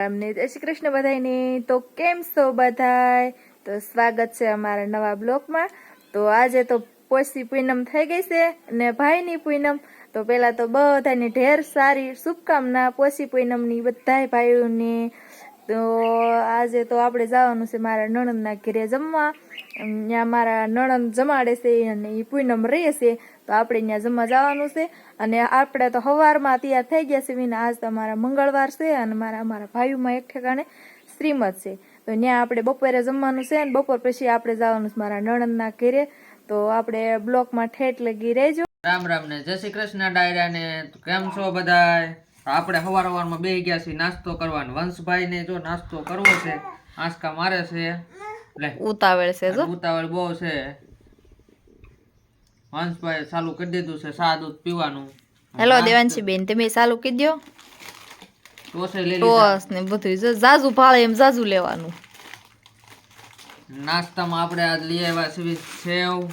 જય શ્રી કૃષ્ણ બધાને તો કેમ છો બધાય? તો સ્વાગત છે અમારા નવા બ્લોગમાં. તો આજે તો પોસી પૂનમ થઈ ગઈ છે અને ભાઈની પૂનમ. તો પેલા તો બધાને ઢેર સારી શુભકામના પોસી પૂનમની બધાય ભાઈઓને. તો આજે તો આપણે જવાનું છે મારા નણંદના ઘરે જમવા. ત્યાં મારા નણંદ જમાડે છે અને એ પૂનમ રહે છે. તો આપણે ત્યાં જમવા જવાનું છે. અને આપણે તો સવારમાં તૈયાર થઈ ગયા છે વિના આજ તો મારા મંગળવાર છે અને મારા મારા ભાઈઓમાં એક ઠેકાણે શ્રીમદ છે. તો ત્યાં આપણે બપોરે જમવાનું છે અને બપોર પછી આપણે જવાનું છે મારા નણંદના ઘરે. તો આપણે બ્લોકમાં ઠેઠ લગી રહેજો. રામ રામ ને જય શ્રી કૃષ્ણ ડાયરા ને કેમ છો બધાય? આપણે સવાર સવારમાં બે ગયા છીએ નાસ્તો કરવાનો. વંશભાઈ ને જો નાસ્તો કરવો છે આંસકા મારે છે. લે. ઉતાવળ છે જો. ઉતાવળ બહુ છે. વંશભાઈ ચાલુ કરી દીધું છે સા દૂધ પીવાનું. હેલો દેવાંશી બેન તમે ચાલુ કરી દો ટોસ ને બધું. જો જાજુ ભાળે એમ જાજુ લેવાનું. નાસ્તામાં આપણે આજ લઈ આવ્યા છે સેવ.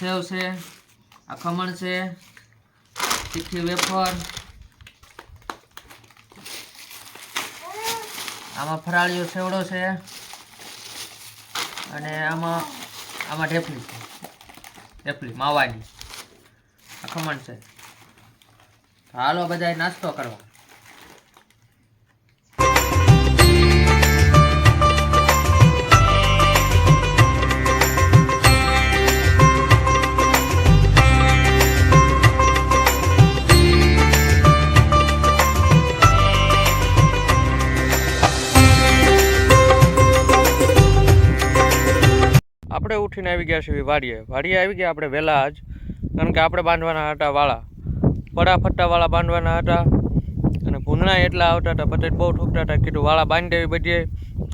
સેવ છે આ ખમણ છે તીખી વેફર. આમાં ફરાળીયો સેવડો છે અને આમાં આમાં ઢેફલી છે. ઢેફલી, માવાની. ખમણ છે. હાલો બધાય નાસ્તો કરવા. આપણે ઉઠીને આવી ગયા છીએ વાડીએ. વાડીએ આવી ગયા આપણે વહેલા જ, કારણ કે આપણે બાંધવાના હતા વાળા. પડા ફટ્ટાવાળા બાંધવાના હતા અને ભૂંદણા એટલા આવતા હતા પછી બહુ ઠોકતા હતા, કીધું વાળા બાંધી દેવી બધીએ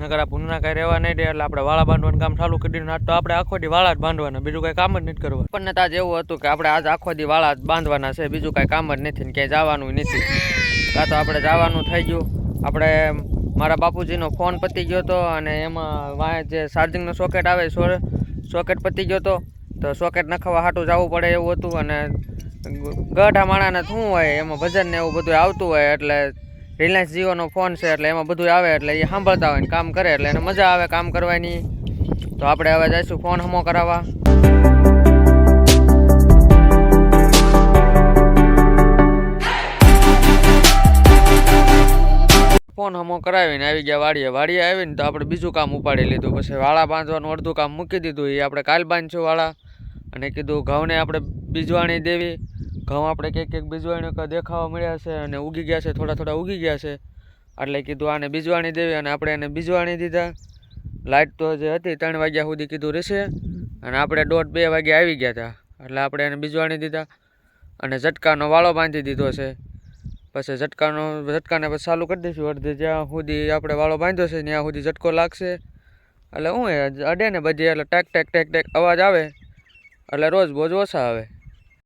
નકર આ ભૂંદણા કાંઈ રહેવા નહીં દે, એટલે આપણે વાળા બાંધવાનું કામ ચાલુ કરી દીધું. તો આપણે આખો દી વાળા જ બાંધવાના, બીજું કાંઈ કામ જ નથી કરવાનું. આપણને તાજ એવું હતું કે આપણે આજ આખો દી વાળા જ બાંધવાના છે, બીજું કાંઈ કામ જ નથી ને ક્યાંય જવાનું નથી. કાં તો આપણે જવાનું થઈ ગયું. આપણે મારા બાપુજીનો ફોન પતી ગયો હતો અને એમાં વાંહે જે ચાર્જિંગનો સોકેટ આવે સોકેટ પતી ગયો હતો. તો સોકેટ નખાવા હાટું જવું પડે એવું હતું અને ગઢા માણાને શું હોય, એમાં ભજન ને એવું બધું આવતું હોય, એટલે રિલાયન્સ જીઓનો ફોન છે, એટલે એમાં બધું આવે, એટલે એ સાંભળતા હોય ને કામ કરે, એટલે એને મજા આવે કામ કરવાની. તો આપણે હવે જઈશું ફોન હમો કરાવવા. ફોન હમો કરાવીને આવી ગયા વાડીએ. વાડીએ આવીને તો આપણે બીજું કામ ઉપાડી લીધું. પછી વાળા બાંધવાનું અડધું કામ મૂકી દીધું. એ આપણે કાલ બાંધશું વાળા. અને કીધું ઘઉંને આપણે બીજવાણી દેવી. ઘઉં આપણે કંઈક કંઈક બીજવાણી દેખાવા મળ્યા છે અને ઉગી ગયા છે, થોડા થોડા ઉગી ગયા છે. એટલે કીધું આને બીજવાણી દેવી અને આપણે એને બીજવાણી દીધા. લાઇટ તો જે હતી ત્રણ વાગ્યા સુધી કીધું રહેશે. અને આપણે દોઢ બે વાગે આવી ગયા હતા. એટલે આપણે એને બીજવાણી દીધા. અને ઝટકાનો વાળો બાંધી દીધો છે. પછી ઝટકાનો, ઝટકાને પછી ચાલુ કરી દઈશું. અડધે જ્યાં સુધી આપણે વાળો બાંધ્યો છે, ત્યાં સુધી ઝટકો લાગશે. એટલે એ અડે ને બધી એટલે ટેક ટેક ટેક ટેક અવાજ આવે. એટલે રોજ બોજ ઓછા આવે.